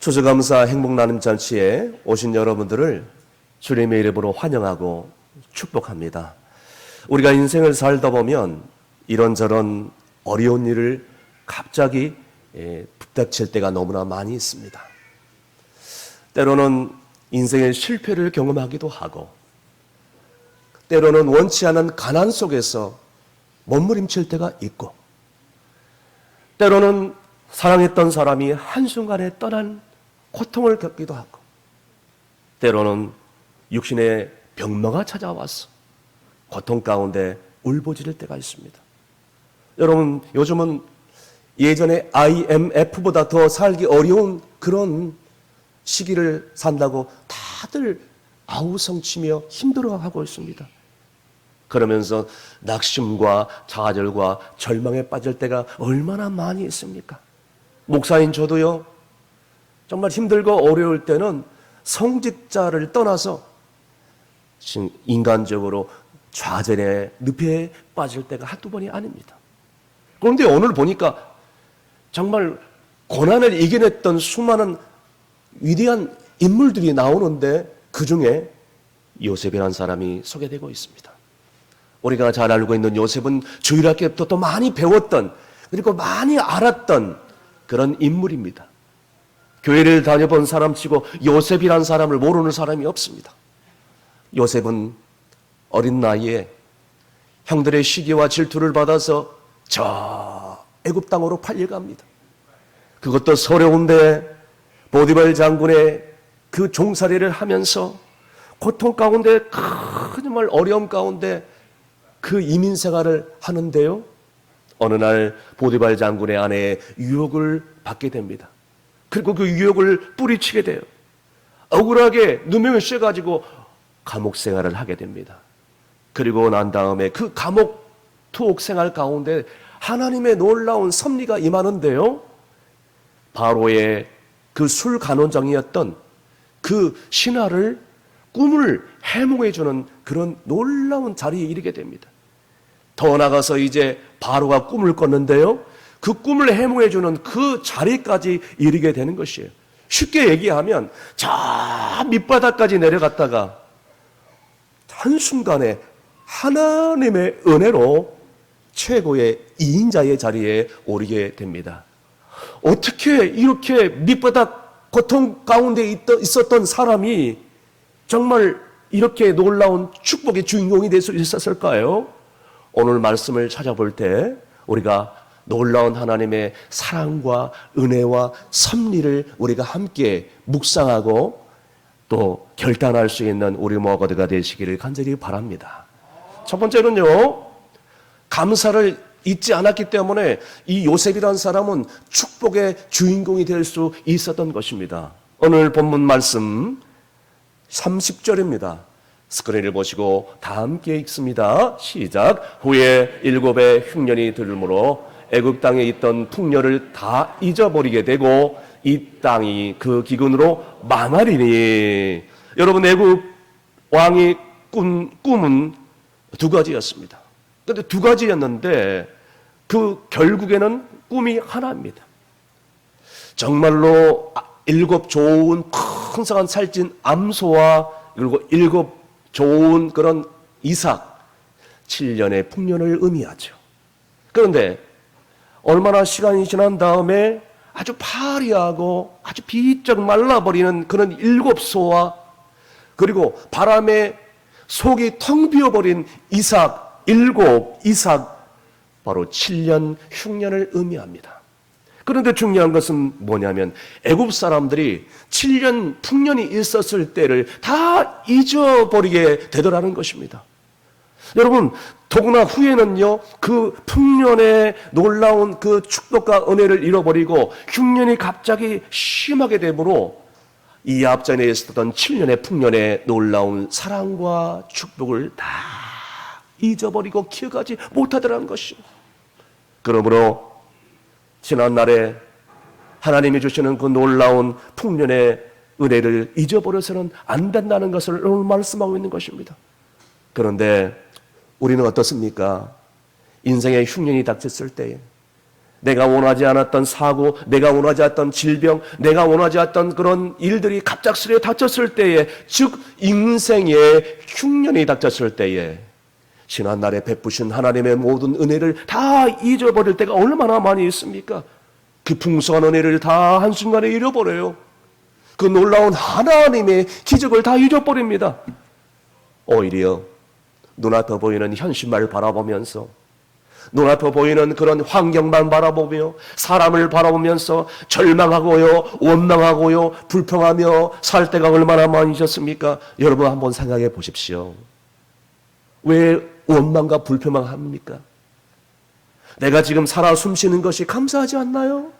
추수감사 행복나눔 잔치에 오신 여러분들을 주님의 이름으로 환영하고 축복합니다. 우리가 인생을 살다 보면 이런저런 어려운 일을 갑자기 예, 부닥칠 때가 너무나 많이 있습니다. 때로는 인생의 실패를 경험하기도 하고, 때로는 원치 않은 가난 속에서 몸부림칠 때가 있고, 때로는 사랑했던 사람이 한순간에 떠난 고통을 겪기도 하고, 때로는 육신의 병마가 찾아와서 고통 가운데 울부짖을 때가 있습니다. 여러분, 요즘은 예전에 IMF보다 더 살기 어려운 그런 시기를 산다고 다들 아우성치며 힘들어하고 있습니다. 그러면서 낙심과 좌절과 절망에 빠질 때가 얼마나 많이 있습니까? 목사인 저도요, 정말 힘들고 어려울 때는 성직자를 떠나서 인간적으로 좌절에 늪에 빠질 때가 한두 번이 아닙니다. 그런데 오늘 보니까 정말 고난을 이겨냈던 수많은 위대한 인물들이 나오는데 그 중에 요셉이라는 사람이 소개되고 있습니다. 우리가 잘 알고 있는 요셉은 주일학교부터 또 많이 배웠던 그리고 많이 알았던 그런 인물입니다. 교회를 다녀본 사람 치고 요셉이란 사람을 모르는 사람이 없습니다. 요셉은 어린 나이에 형들의 시기와 질투를 받아서 저 애굽 땅으로 팔려갑니다. 그것도 서러운데 보디발 장군의 그 종살이를 하면서 고통 가운데 큰 정말 어려움 가운데 그 이민 생활을 하는데요. 어느 날 보디발 장군의 아내의 유혹을 받게 됩니다. 그리고 그 유혹을 뿌리치게 돼요. 억울하게 누명을 씌워가지고 감옥 생활을 하게 됩니다. 그리고 난 다음에 그 감옥 투옥 생활 가운데 하나님의 놀라운 섭리가 임하는데요. 바로의 그 술 간원장이었던 그 신하를 꿈을 해몽해 주는 그런 놀라운 자리에 이르게 됩니다. 더 나가서 이제 바로가 꿈을 꿨는데요. 그 꿈을 해몽해주는 그 자리까지 이르게 되는 것이에요. 쉽게 얘기하면 저 밑바닥까지 내려갔다가 한순간에 하나님의 은혜로 최고의 이인자의 자리에 오르게 됩니다. 어떻게 이렇게 밑바닥 고통 가운데 있었던 사람이 정말 이렇게 놀라운 축복의 주인공이 될 수 있었을까요? 오늘 말씀을 찾아볼 때 우리가 놀라운 하나님의 사랑과 은혜와 섭리를 우리가 함께 묵상하고 또 결단할 수 있는 우리 모아가 되시기를 간절히 바랍니다. 첫 번째는요, 감사를 잊지 않았기 때문에 이 요셉이라는 사람은 축복의 주인공이 될 수 있었던 것입니다. 오늘 본문 말씀 30절입니다. 스크린을 보시고 다 함께 읽습니다. 시작. 후에 일곱의 흉년이 들므로 애굽 땅에 있던 풍년을 다 잊어버리게 되고 이 땅이 그 기근으로 망하리니 여러분 애굽 왕이 꾼 꿈은 두 가지였습니다. 근데 두 가지였는데 그 결국에는 꿈이 하나입니다. 정말로 일곱 좋은 풍성한 살찐 암소와 그리고 일곱 좋은 그런 이삭 7년의 풍년을 의미하죠. 그런데 얼마나 시간이 지난 다음에 아주 파리하고 아주 비쩍 말라버리는 그런 일곱 소와 그리고 바람에 속이 텅 비어버린 이삭 일곱 이삭 바로 7년 흉년을 의미합니다. 그런데 중요한 것은 뭐냐면 애굽 사람들이 7년 풍년이 있었을 때를 다 잊어버리게 되더라는 것입니다. 여러분, 더구나 후에는요, 그 풍년의 놀라운 그 축복과 은혜를 잃어버리고 흉년이 갑자기 심하게 되므로 이 앞전에 있었던 7년의 풍년의 놀라운 사랑과 축복을 다 잊어버리고 기억하지 못하더라는 것이요. 그러므로 지난날에 하나님이 주시는 그 놀라운 풍년의 은혜를 잊어버려서는 안 된다는 것을 오늘 말씀하고 있는 것입니다. 그런데 우리는 어떻습니까? 인생의 흉년이 닥쳤을 때에 내가 원하지 않았던 사고, 내가 원하지 않았던 질병, 내가 원하지 않았던 그런 일들이 갑작스레 닥쳤을 때에, 즉 인생의 흉년이 닥쳤을 때에 지난날에 베푸신 하나님의 모든 은혜를 다 잊어버릴 때가 얼마나 많이 있습니까? 그 풍성한 은혜를 다 한순간에 잃어버려요. 그 놀라운 하나님의 기적을 다 잊어버립니다. 오히려 눈앞에 보이는 현실만을 바라보면서 눈앞에 보이는 그런 환경만 바라보며 사람을 바라보면서 절망하고요, 원망하고요, 불평하며 살 때가 얼마나 많으셨습니까? 여러분 한번 생각해 보십시오. 왜 원망과 불평만 합니까? 내가 지금 살아 숨쉬는 것이 감사하지 않나요?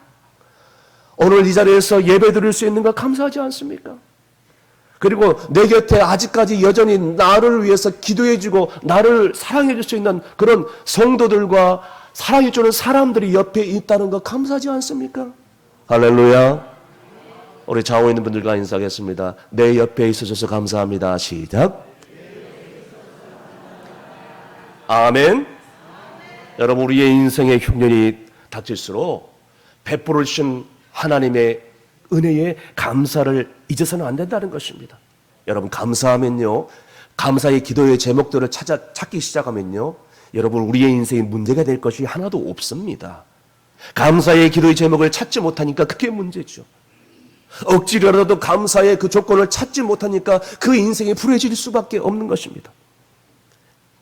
오늘 이 자리에서 예배 드릴 수 있는 거 감사하지 않습니까? 그리고 내 곁에 아직까지 여전히 나를 위해서 기도해주고 나를 사랑해줄 수 있는 그런 성도들과 사랑해주는 사람들이 옆에 있다는 거 감사하지 않습니까? 할렐루야. 우리 좌우에 있는 분들과 인사하겠습니다. 내 옆에 있어줘서 감사합니다. 시작. 아멘. 여러분 우리의 인생의 흉년이 닥칠수록 베풀어 주신 하나님의 은혜에 감사를 잊어서는 안 된다는 것입니다. 여러분 감사하면요. 감사의 기도의 제목들을 찾아 찾기 시작하면요. 여러분 우리의 인생에 문제가 될 것이 하나도 없습니다. 감사의 기도의 제목을 찾지 못하니까 그게 문제죠. 억지로라도 감사의 그 조건을 찾지 못하니까 그 인생이 불해질 수밖에 없는 것입니다.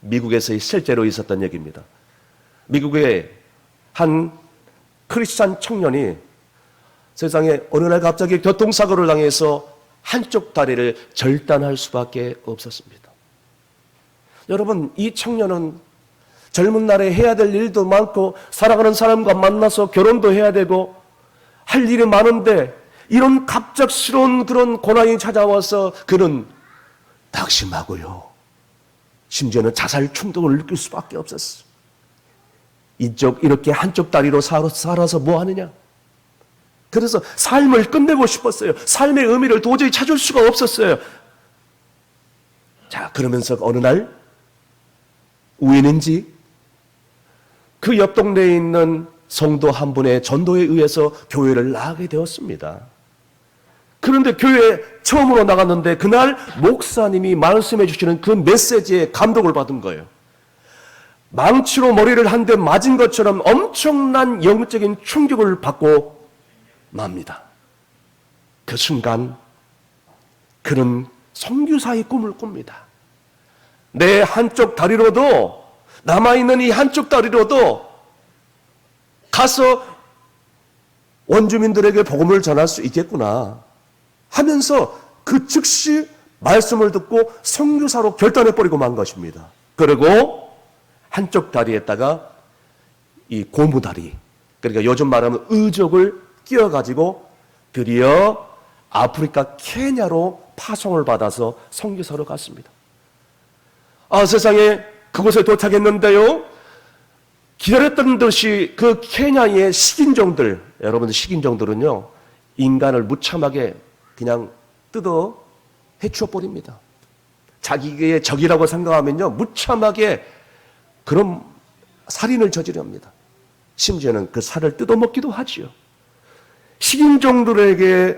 미국에서 실제로 있었던 얘기입니다. 미국의 한 크리스찬 청년이 세상에 어느 날 갑자기 교통사고를 당해서 한쪽 다리를 절단할 수밖에 없었습니다. 여러분, 이 청년은 젊은 날에 해야 될 일도 많고 사랑하는 사람과 만나서 결혼도 해야 되고 할 일이 많은데 이런 갑작스러운 그런 고난이 찾아와서 그는 낙심하고요. 심지어는 자살 충동을 느낄 수밖에 없었어. 이쪽 이렇게 한쪽 다리로 살아서 뭐 하느냐? 그래서 삶을 끝내고 싶었어요. 삶의 의미를 도저히 찾을 수가 없었어요. 자, 그러면서 어느 날 우연인지 그 옆 동네에 있는 성도 한 분의 전도에 의해서 교회를 나가게 되었습니다. 그런데 교회에 처음으로 나갔는데 그날 목사님이 말씀해 주시는 그 메시지에 감동을 받은 거예요. 망치로 머리를 한 대 맞은 것처럼 엄청난 영적인 충격을 받고 맙니다. 그 순간 그는 성교사의 꿈을 꿉니다. 내 한쪽 다리로도 남아있는 이 한쪽 다리로도 가서 원주민들에게 복음을 전할 수 있겠구나 하면서 그 즉시 말씀을 듣고 성교사로 결단해버리고 만 것입니다. 그리고 한쪽 다리에다가 이 고무다리, 그러니까 요즘 말하면 의족을 끼워가지고 드디어 아프리카 케냐로 파송을 받아서 성교사로 갔습니다. 아, 세상에 그곳에 도착했는데요. 기다렸던 듯이 그 케냐의 식인종들, 여러분 식인종들은요, 인간을 무참하게 그냥 뜯어 해치워 버립니다. 자기의 적이라고 생각하면요, 무참하게 그런 살인을 저지릅니다. 심지어는 그 살을 뜯어먹기도 하지요. 식인종들에게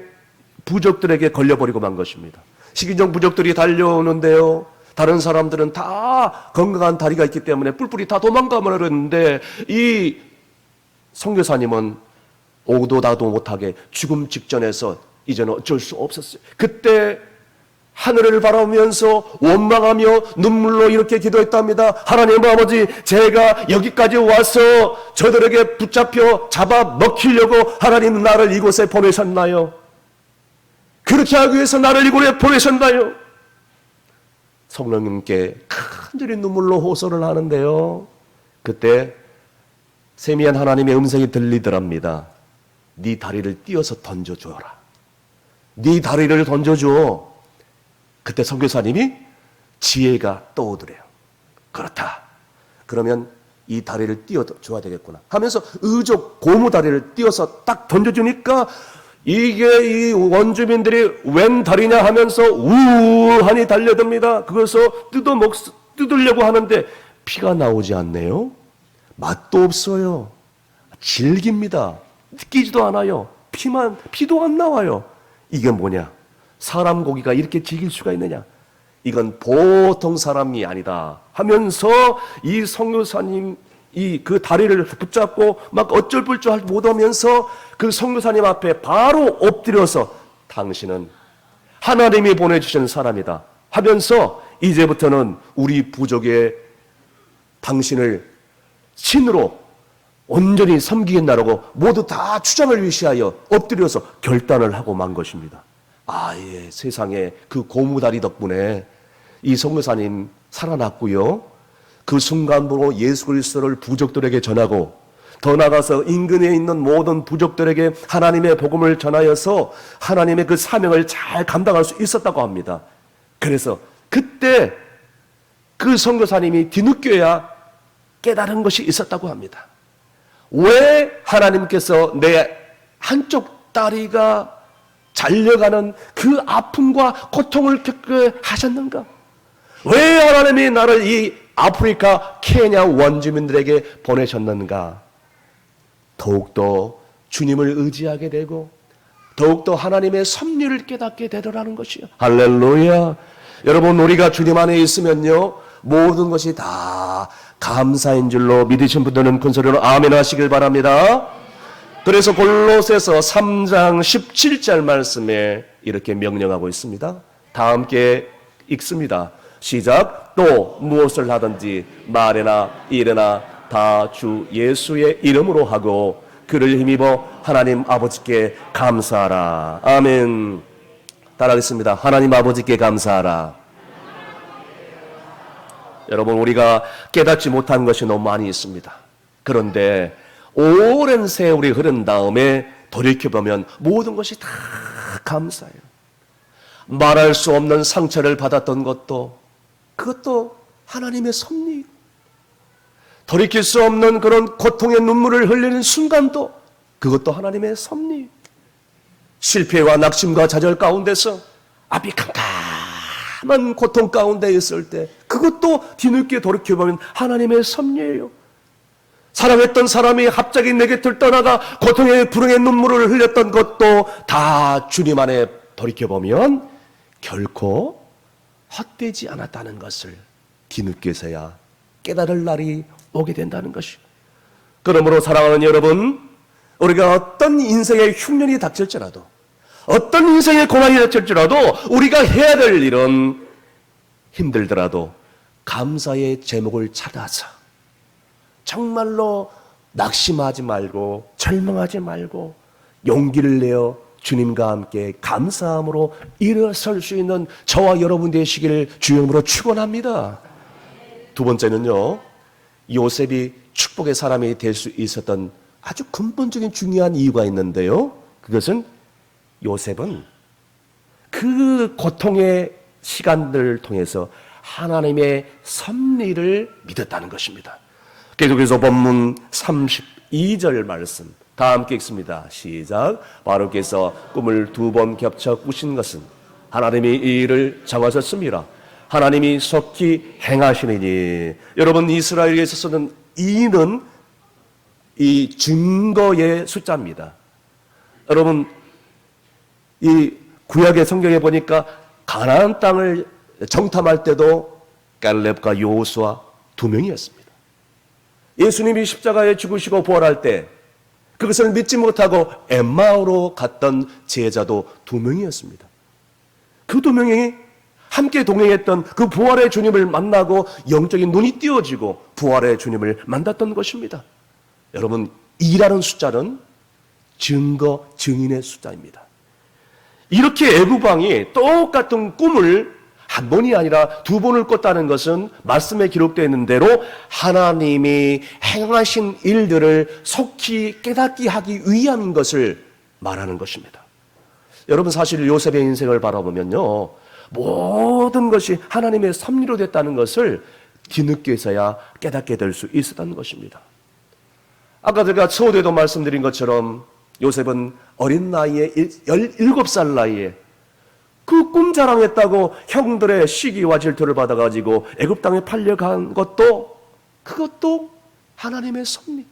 부족들에게 걸려버리고 만 것입니다. 식인종 부족들이 달려오는데요. 다른 사람들은 다 건강한 다리가 있기 때문에 뿔뿔이 다 도망가면 그랬는데 이 성교사님은 오도 나도 못하게 죽음 직전에서 이제는 어쩔 수 없었어요. 그때 하늘을 바라보면서 원망하며 눈물로 이렇게 기도했답니다. 하나님 아버지, 제가 여기까지 와서 저들에게 붙잡혀 잡아 먹히려고 하나님 나를 이곳에 보내셨나요? 그렇게 하기 위해서 나를 이곳에 보내셨나요? 성령님께 큰절히 눈물로 호소를 하는데요. 그때 세미한 하나님의 음성이 들리더랍니다. 네 다리를 띄어서 던져줘라. 네 다리를 던져줘. 그때 선교사님이 지혜가 떠오르래요. 그렇다. 그러면 이 다리를 띄워줘야 되겠구나. 하면서 의족 고무 다리를 띄워서 딱 던져주니까 이게 이 원주민들이 웬 다리냐 하면서 우하니 달려듭니다. 그것을 뜯어 먹, 뜯으려고 하는데 피가 나오지 않네요. 맛도 없어요. 질깁니다. 느끼지도 않아요. 피만, 피도 안 나와요. 이게 뭐냐? 사람 고기가 이렇게 질길 수가 있느냐? 이건 보통 사람이 아니다. 하면서 이 성교사님 이 그 다리를 붙잡고 막 어쩔 줄 못하면서 그 성교사님 앞에 바로 엎드려서 당신은 하나님이 보내주신 사람이다 하면서 이제부터는 우리 부족의 당신을 신으로 온전히 섬기겠나라고 모두 다 주장을 위시하여 엎드려서 결단을 하고 만 것입니다. 아예 세상에 그 고무다리 덕분에 이 성교사님 살아났고요. 그 순간으로 예수 그리스도를 부족들에게 전하고 더 나아가서 인근에 있는 모든 부족들에게 하나님의 복음을 전하여서 하나님의 그 사명을 잘 감당할 수 있었다고 합니다. 그래서 그때 그 선교사님이 뒤늦게야 깨달은 것이 있었다고 합니다. 왜 하나님께서 내 한쪽 다리가 잘려가는 그 아픔과 고통을 겪게 하셨는가? 왜 하나님이 나를 이 아프리카 케냐 원주민들에게 보내셨는가? 더욱더 주님을 의지하게 되고 더욱더 하나님의 섭리를 깨닫게 되더라는 것이요. 할렐루야. 여러분 우리가 주님 안에 있으면요 모든 것이 다 감사인 줄로 믿으신 분들은 큰 소리로 아멘 하시길 바랍니다. 그래서 골로새서 3장 17절 말씀에 이렇게 명령하고 있습니다. 다 함께 읽습니다. 시작. 또 무엇을 하든지 말이나 일이나 다 주 예수의 이름으로 하고 그를 힘입어 하나님 아버지께 감사하라. 아멘. 따라하겠습니다. 하나님 아버지께 감사하라. 여러분 우리가 깨닫지 못한 것이 너무 많이 있습니다. 그런데 오랜 세월이 흐른 다음에 돌이켜보면 모든 것이 다 감사해요. 말할 수 없는 상처를 받았던 것도 그것도 하나님의 섭리. 돌이킬 수 없는 그런 고통의 눈물을 흘리는 순간도 그것도 하나님의 섭리. 실패와 낙심과 좌절 가운데서 앞이 캄캄한 고통 가운데 있을 때 그것도 뒤늦게 돌이켜보면 하나님의 섭리예요. 사랑했던 사람이 갑자기 내 곁을 떠나가 고통의 불행의 눈물을 흘렸던 것도 다 주님 안에 돌이켜보면 결코 헛되지 않았다는 것을 뒤늦게서야 깨달을 날이 오게 된다는 것이. 그러므로 사랑하는 여러분, 우리가 어떤 인생의 흉년이 닥칠지라도, 어떤 인생의 고난이 닥칠지라도, 우리가 해야 될 일은 힘들더라도 감사의 제목을 찾아서 정말로 낙심하지 말고 절망하지 말고 용기를 내어 주님과 함께 감사함으로 일어설 수 있는 저와 여러분 되시기를 주님으로 축원합니다. 두 번째는요. 요셉이 축복의 사람이 될 수 있었던 아주 근본적인 중요한 이유가 있는데요. 그것은 요셉은 그 고통의 시간들을 통해서 하나님의 섭리를 믿었다는 것입니다. 계속해서 본문 32절 말씀 다 함께 읽습니다. 시작. 바로께서 꿈을 두 번 겹쳐 꾸신 것은 하나님이 이 일을 정하셨습니다. 하나님이 속히 행하시느니 여러분 이스라엘에 있어서는 이는 이 증거의 숫자입니다. 여러분 이 구약의 성경에 보니까 가나안 땅을 정탐할 때도 갈렙과 요호수아 두 명이었습니다. 예수님이 십자가에 죽으시고 부활할 때 그것을 믿지 못하고 엠마오로 갔던 제자도 두 명이었습니다. 그 두 명이 함께 동행했던 그 부활의 주님을 만나고 영적인 눈이 띄어지고 부활의 주님을 만났던 것입니다. 여러분, 이라는 숫자는 증거, 증인의 숫자입니다. 이렇게 애구방이 똑같은 꿈을 한 번이 아니라 두 번을 꿨다는 것은 말씀에 기록되어 있는 대로 하나님이 행하신 일들을 속히 깨닫게 하기 위한 것을 말하는 것입니다. 여러분 사실 요셉의 인생을 바라보면요. 모든 것이 하나님의 섭리로 됐다는 것을 뒤늦게서야 깨닫게 될 수 있었다는 것입니다. 아까 제가 초대도 말씀드린 것처럼 요셉은 어린 나이에 17살 나이에 그 꿈 자랑했다고 형들의 시기와 질투를 받아가지고 애굽 땅에 팔려간 것도 그것도 하나님의 섭리.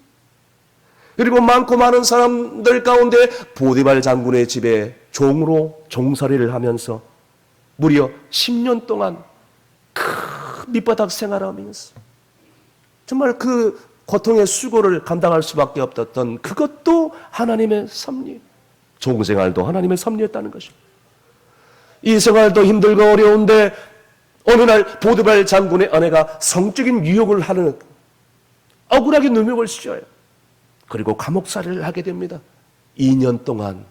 그리고 많고 많은 사람들 가운데 보디발 장군의 집에 종으로 종살이를 하면서 무려 10년 동안 그 밑바닥 생활하면서 정말 그 고통의 수고를 감당할 수밖에 없었던 그것도 하나님의 섭리. 종생활도 하나님의 섭리였다는 것입니다. 이 생활도 힘들고 어려운데 어느 날 보드발 장군의 아내가 성적인 유혹을 하는 억울하게 누명을 씌워요. 그리고 감옥살이를 하게 됩니다. 2년 동안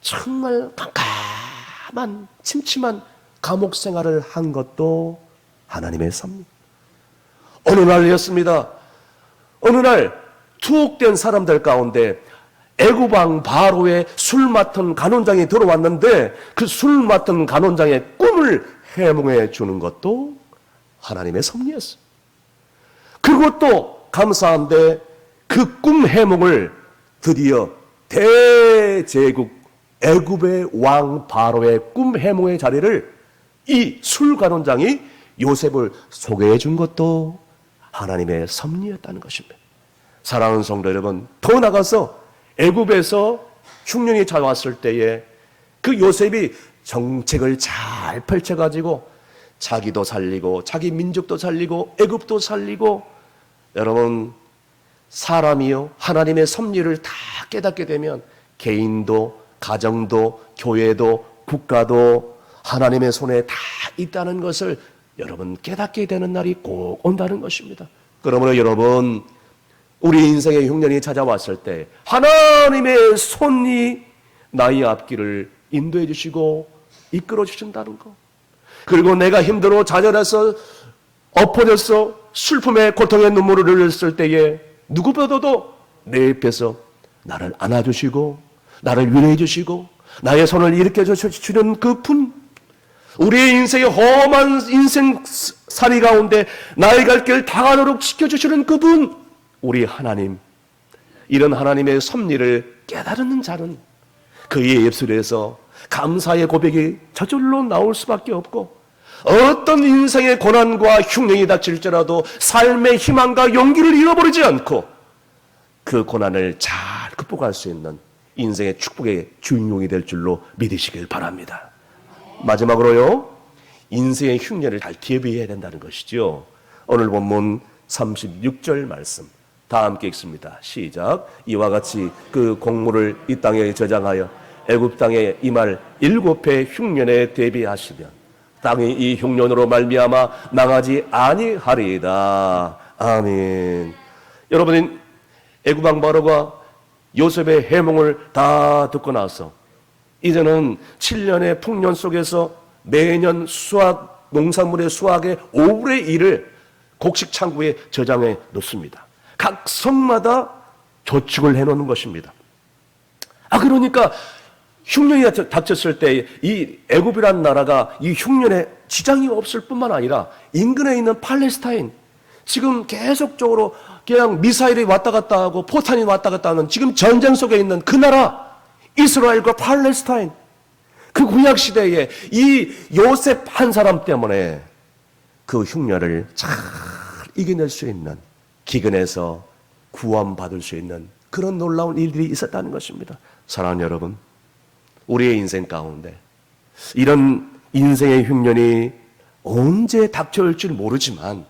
정말 깜깜한 침침한 감옥 생활을 한 것도 하나님의 섭리. 어느 날이었습니다. 어느 날 투옥된 사람들 가운데 애구방 바로의 술 맡은 간원장이 들어왔는데 그 술 맡은 간원장의 꿈을 해몽해 주는 것도 하나님의 섭리였어. 그리고 또 감사한데 그 꿈 해몽을 드디어 대제국 애굽의 왕 바로의 꿈 해몽의 자리를 이 술간원장이 요셉을 소개해 준 것도 하나님의 섭리였다는 것입니다. 사랑하는 성도 여러분, 더 나가서 애굽에서 흉년이 찾아왔을 때에 그 요셉이 정책을 잘 펼쳐가지고 자기도 살리고 자기 민족도 살리고 애굽도 살리고 여러분 사람이요 하나님의 섭리를 다 깨닫게 되면 개인도 가정도 교회도 국가도 하나님의 손에 다 있다는 것을 여러분 깨닫게 되는 날이 꼭 온다는 것입니다. 그러므로 여러분 우리 인생의 흉년이 찾아왔을 때 하나님의 손이 나의 앞길을 인도해 주시고 이끌어 주신다는 것. 그리고 내가 힘들어 좌절해서 엎어져서 슬픔의 고통의 눈물을 흘렸을 때에 누구보다도 내 옆에서 나를 안아주시고 나를 위로해 주시고 나의 손을 일으켜 주시는 그 분, 우리의 인생의 험한 인생 살이 가운데 나의 갈 길 다가도록 지켜주시는 그분, 우리 하나님. 이런 하나님의 섭리를 깨달은 자는 그의 입술에서 감사의 고백이 저절로 나올 수밖에 없고 어떤 인생의 고난과 흉령이 닥칠지라도 삶의 희망과 용기를 잃어버리지 않고 그 고난을 잘 극복할 수 있는 인생의 축복의 주인공이 될 줄로 믿으시길 바랍니다. 마지막으로요, 인생의 흉년을 잘 대비해야 된다는 것이죠. 오늘 본문 36절 말씀. 다 함께 읽습니다. 시작. 이와 같이 그 공물을 이 땅에 저장하여 애굽 땅에 이말 일곱 해 흉년에 대비하시면 땅이 이 흉년으로 말미암아 망하지 아니하리이다. 아멘. 여러분 애굽 왕 바로가 요셉의 해몽을 다 듣고 나서 이제는 7년의 풍년 속에서 매년 수확 농산물의 수확의 5분의 1을 곡식 창고에 저장해 놓습니다. 각 성마다 조축을 해 놓는 것입니다. 아 그러니까 흉년이 닥쳤을 때 이 애굽이라는 나라가 이 흉년에 지장이 없을 뿐만 아니라 인근에 있는 팔레스타인 지금 계속적으로 그냥 미사일이 왔다 갔다 하고 포탄이 왔다 갔다 하는 지금 전쟁 속에 있는 그 나라 이스라엘과 팔레스타인 그 구약 시대에 이 요셉 한 사람 때문에 그 흉년을 잘 이겨낼 수 있는 기근에서 구원받을 수 있는 그런 놀라운 일들이 있었다는 것입니다. 사랑하는 여러분, 우리의 인생 가운데 이런 인생의 흉년이 언제 닥쳐올 줄 모르지만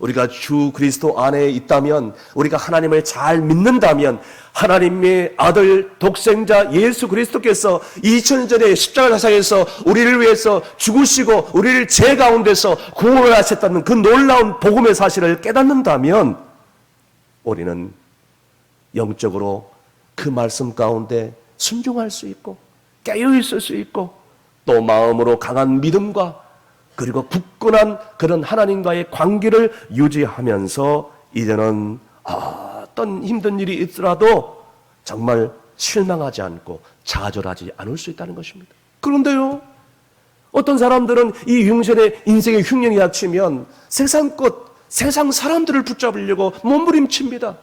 우리가 주 그리스도 안에 있다면 우리가 하나님을 잘 믿는다면 하나님의 아들 독생자 예수 그리스도께서 2000년 전에 십자가 사상에서 우리를 위해서 죽으시고 우리를 죄 가운데서 구원을 하셨다는 그 놀라운 복음의 사실을 깨닫는다면 우리는 영적으로 그 말씀 가운데 순종할 수 있고 깨어 있을 수 있고 또 마음으로 강한 믿음과 그리고 굳건한 그런 하나님과의 관계를 유지하면서 이제는 어떤 힘든 일이 있더라도 정말 실망하지 않고 좌절하지 않을 수 있다는 것입니다. 그런데요, 어떤 사람들은 이 흉년의 인생의 흉년이 닥치면 세상 것, 세상 사람들을 붙잡으려고 몸부림칩니다.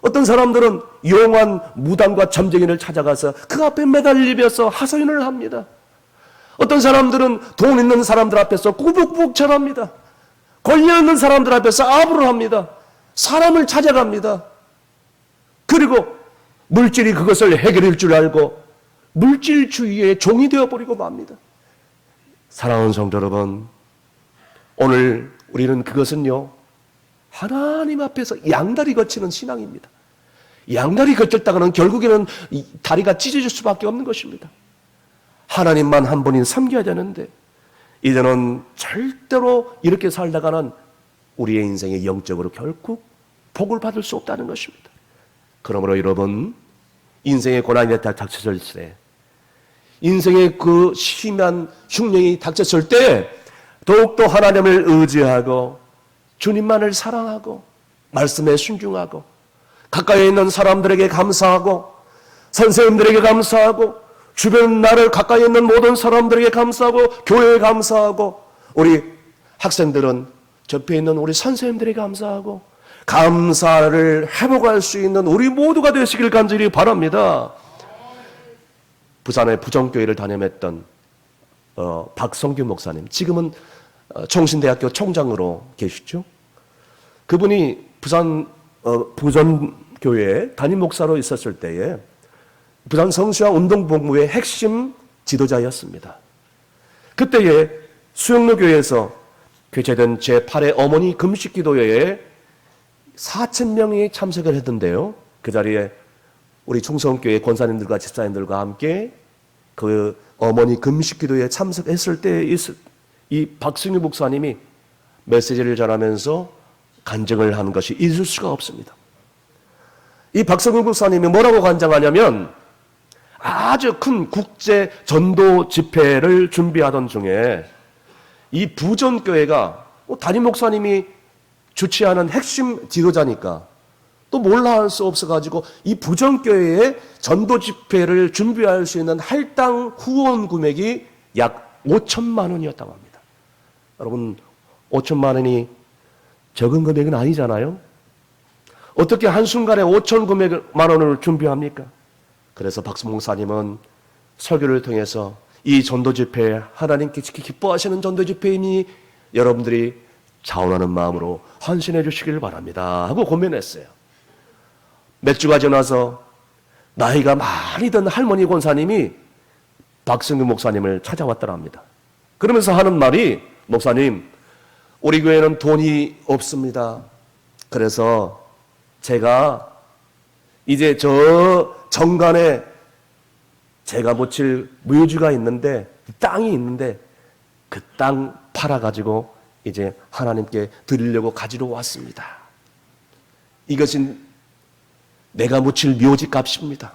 어떤 사람들은 용한 무당과 점쟁이를 찾아가서 그 앞에 매달리면서 하소연을 합니다. 어떤 사람들은 돈 있는 사람들 앞에서 꾸벅꾸벅 절합니다. 권력 있는 사람들 앞에서 아부를 합니다. 사람을 찾아갑니다. 그리고 물질이 그것을 해결할 줄 알고 물질주의의 종이 되어버리고 맙니다. 사랑하는 성도 여러분, 오늘 우리는 그것은요, 하나님 앞에서 양다리 거치는 신앙입니다. 양다리 거쳤다가는 결국에는 이 다리가 찢어질 수밖에 없는 것입니다. 하나님만 한 분인 섬겨야 되는데, 이제는 절대로 이렇게 살다가는 우리의 인생의 영적으로 결국 복을 받을 수 없다는 것입니다. 그러므로 여러분, 인생의 고난이 닥쳤을 때, 인생의 그 심한 흉령이 닥쳤을 때, 더욱더 하나님을 의지하고, 주님만을 사랑하고, 말씀에 순종하고, 가까이 있는 사람들에게 감사하고, 선생님들에게 감사하고, 주변 나를 가까이 있는 모든 사람들에게 감사하고, 교회에 감사하고, 우리 학생들은 접해 있는 우리 선생님들에게 감사하고, 감사를 회복할 수 있는 우리 모두가 되시길 간절히 바랍니다. 부산의 부정교회를 담임했던 어, 박성규 목사님, 지금은 어, 총신대학교 총장으로 계시죠. 그분이 부산 어, 부전교회 담임 목사로 있었을 때에 부산 성시와 운동본부의 핵심 지도자였습니다. 그때에 수영로 교회에서 개최된 제8회 어머니 금식 기도회에 4천 명이 참석을 했던데요. 그 자리에 우리 충성교회 권사님들과 집사님들과 함께 그 어머니 금식 기도에 참석했을 때 이 박승유 목사님이 메시지를 전하면서 간증을 한 것이 잊을 수가 없습니다. 이 박성규 목사님이 뭐라고 간증하냐면 아주 큰 국제 전도 집회를 준비하던 중에 이 부전교회가 뭐 담임 목사님이 주최하는 핵심 지도자니까 또 몰라 할 수 없어가지고 이 부정교회의 전도 집회를 준비할 수 있는 할당 후원 금액이 약 5천만 원이었다고 합니다. 여러분, 5천만 원이 적은 금액은 아니잖아요? 어떻게 한순간에 5천 금액만 원을 준비합니까? 그래서 박수 목사님은 설교를 통해서 이 전도 집회, 하나님께 기뻐하시는 전도 집회이니 여러분들이 자원하는 마음으로 헌신해 주시길 바랍니다. 하고 고민했어요. 몇 주가 지나서 나이가 많이 든 할머니 권사님이 박승규 목사님을 찾아왔더랍니다. 그러면서 하는 말이 목사님, 우리 교회는 돈이 없습니다. 그래서 제가 이제 저 정간에 제가 묻힐 무효지가 있는데 땅이 있는데 그 땅 팔아 가지고 이제 하나님께 드리려고 가지러 왔습니다. 이것은 내가 묻힐 묘지 값입니다.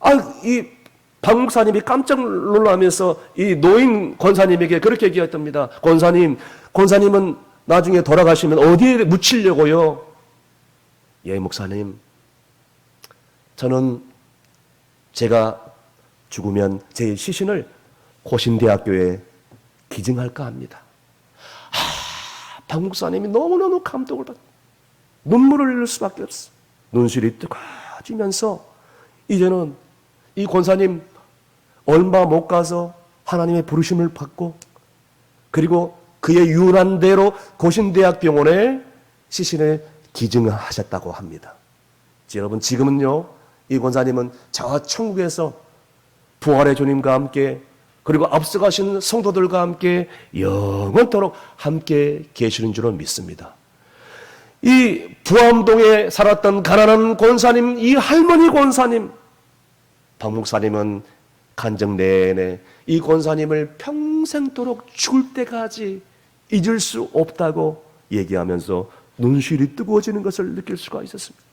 아, 이 박목사님이 깜짝 놀라면서 이 노인 권사님에게 그렇게 얘기했답니다. 권사님, 권사님은 나중에 돌아가시면 어디에 묻히려고요? 예, 목사님. 저는 제가 죽으면 제 시신을 고신대학교에 기증할까 합니다. 하, 박 목사님이 너무너무 감동을 받, 눈물을 흘릴 수밖에 없어. 눈실이 뜨거워지면서 이제는 이 권사님 얼마 못 가서 하나님의 부르심을 받고 그리고 그의 유언한 대로 고신대학병원에 시신을 기증하셨다고 합니다. 여러분 지금은요 이 권사님은 자와 천국에서 부활의 주님과 함께 그리고 앞서가신 성도들과 함께 영원토록 함께 계시는 줄로 믿습니다. 이 부암동에 살았던 가난한 권사님, 이 할머니 권사님, 박 목사님은 간증 내내 이 권사님을 평생도록 죽을 때까지 잊을 수 없다고 얘기하면서 눈실이 뜨거워지는 것을 느낄 수가 있었습니다.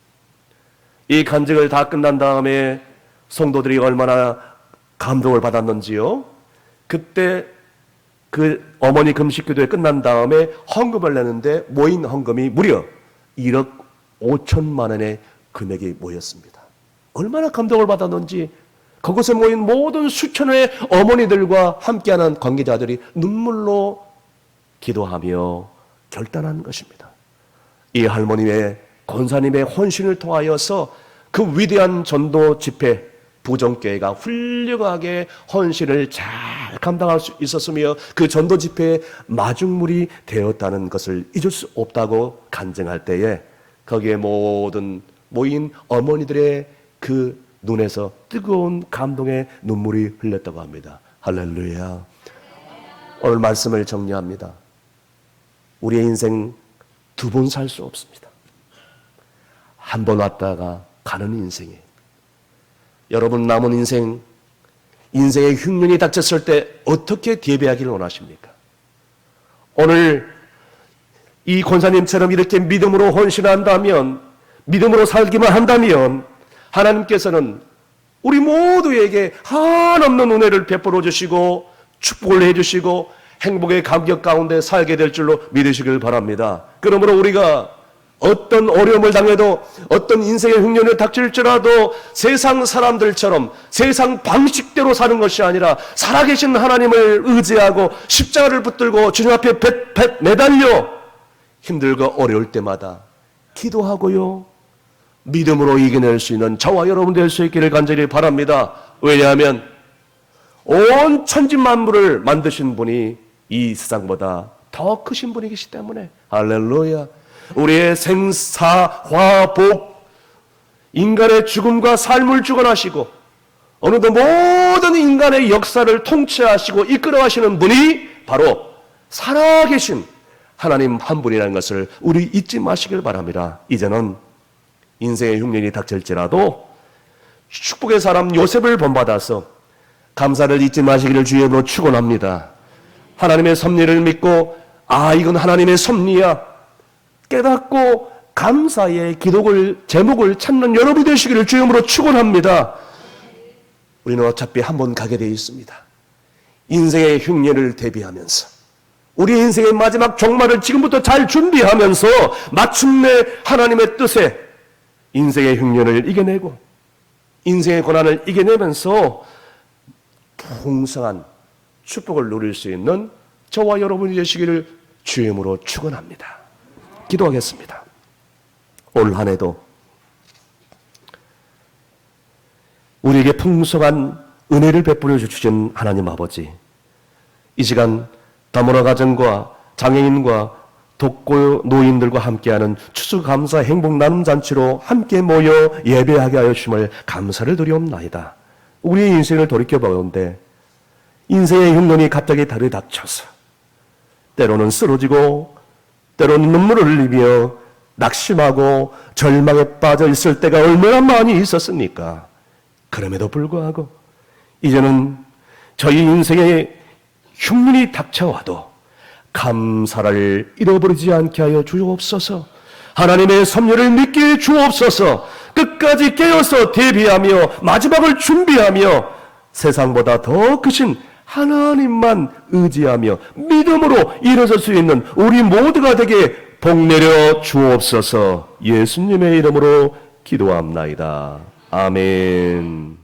이 간증을 다 끝난 다음에 성도들이 얼마나 감동을 받았는지요. 그때 그 어머니 금식 기도에 끝난 다음에 헌금을 내는데 모인 헌금이 무려 1억 5천만 원의 금액이 모였습니다. 얼마나 감동을 받았는지 그곳에 모인 모든 수천의 어머니들과 함께하는 관계자들이 눈물로 기도하며 결단한 것입니다. 이 할머님의 권사님의 헌신을 통하여서 그 위대한 전도 집회 부정교회가 훌륭하게 헌신을 잘 감당할 수 있었으며 그 전도 집회의 마중물이 되었다는 것을 잊을 수 없다고 간증할 때에 거기에 모든 모인 어머니들의 그 눈에서 뜨거운 감동의 눈물이 흘렸다고 합니다. 할렐루야. 오늘 말씀을 정리합니다. 우리의 인생 두 번 살 수 없습니다. 한 번 왔다가 가는 인생에 여러분 남은 인생 인생의 흉년이 닥쳤을 때 어떻게 대비하기를 원하십니까? 오늘 이 권사님처럼 이렇게 믿음으로 헌신한다면 믿음으로 살기만 한다면 하나님께서는 우리 모두에게 한없는 은혜를 베풀어 주시고 축복을 해 주시고 행복의 감격 가운데 살게 될 줄로 믿으시길 바랍니다. 그러므로 우리가 어떤 어려움을 당해도 어떤 인생의 흉년을 닥칠지라도 세상 사람들처럼 세상 방식대로 사는 것이 아니라 살아계신 하나님을 의지하고 십자가를 붙들고 주님 앞에 배, 배, 매달려 힘들고 어려울 때마다 기도하고요. 믿음으로 이겨낼 수 있는 저와 여러분 될 수 있기를 간절히 바랍니다. 왜냐하면 온 천지 만물을 만드신 분이 이 세상보다 더 크신 분이 계시기 때문에 할렐루야. 우리의 생사 화 복 인간의 죽음과 삶을 주관하시고 어느덧 모든 인간의 역사를 통치하시고 이끌어 가시는 분이 바로 살아계신 하나님 한 분이라는 것을 우리 잊지 마시길 바랍니다. 이제는 인생의 흉년이 닥칠지라도 축복의 사람 요셉을 본받아서 감사를 잊지 마시기를 주님으로 축원합니다. 하나님의 섭리를 믿고 아 이건 하나님의 섭리야 깨닫고 감사의 기록을 제목을 찾는 여러분 되시기를 주님으로 축원합니다. 우리는 어차피 한 번 가게 되어 있습니다. 인생의 흉년을 대비하면서 우리 인생의 마지막 종말을 지금부터 잘 준비하면서 마침내 하나님의 뜻에 인생의 흉년을 이겨내고 인생의 고난을 이겨내면서 풍성한 축복을 누릴 수 있는 저와 여러분이 되시기를 주임으로 축원합니다. 기도하겠습니다. 올 한 해도 우리에게 풍성한 은혜를 베풀어 주신 하나님 아버지, 이 시간 다문화 가정과 장애인과 독고 노인들과 함께하는 추수감사 행복 나눔 잔치로 함께 모여 예배하게 하여 주심을 감사를 드리옵나이다. 우리의 인생을 돌이켜 보는데 인생의 흉년이 갑자기 달에 닥쳐서 때로는 쓰러지고 때로는 눈물을 흘리며 낙심하고 절망에 빠져 있을 때가 얼마나 많이 있었습니까? 그럼에도 불구하고 이제는 저희 인생에 흉년이 닥쳐와도 감사를 잃어버리지 않게 하여 주옵소서. 하나님의 섭리를 믿게 주옵소서. 끝까지 깨어서 대비하며 마지막을 준비하며 세상보다 더 크신 하나님만 의지하며 믿음으로 일어설 수 있는 우리 모두가 되게 복 내려 주옵소서. 예수님의 이름으로 기도합나이다. 아멘.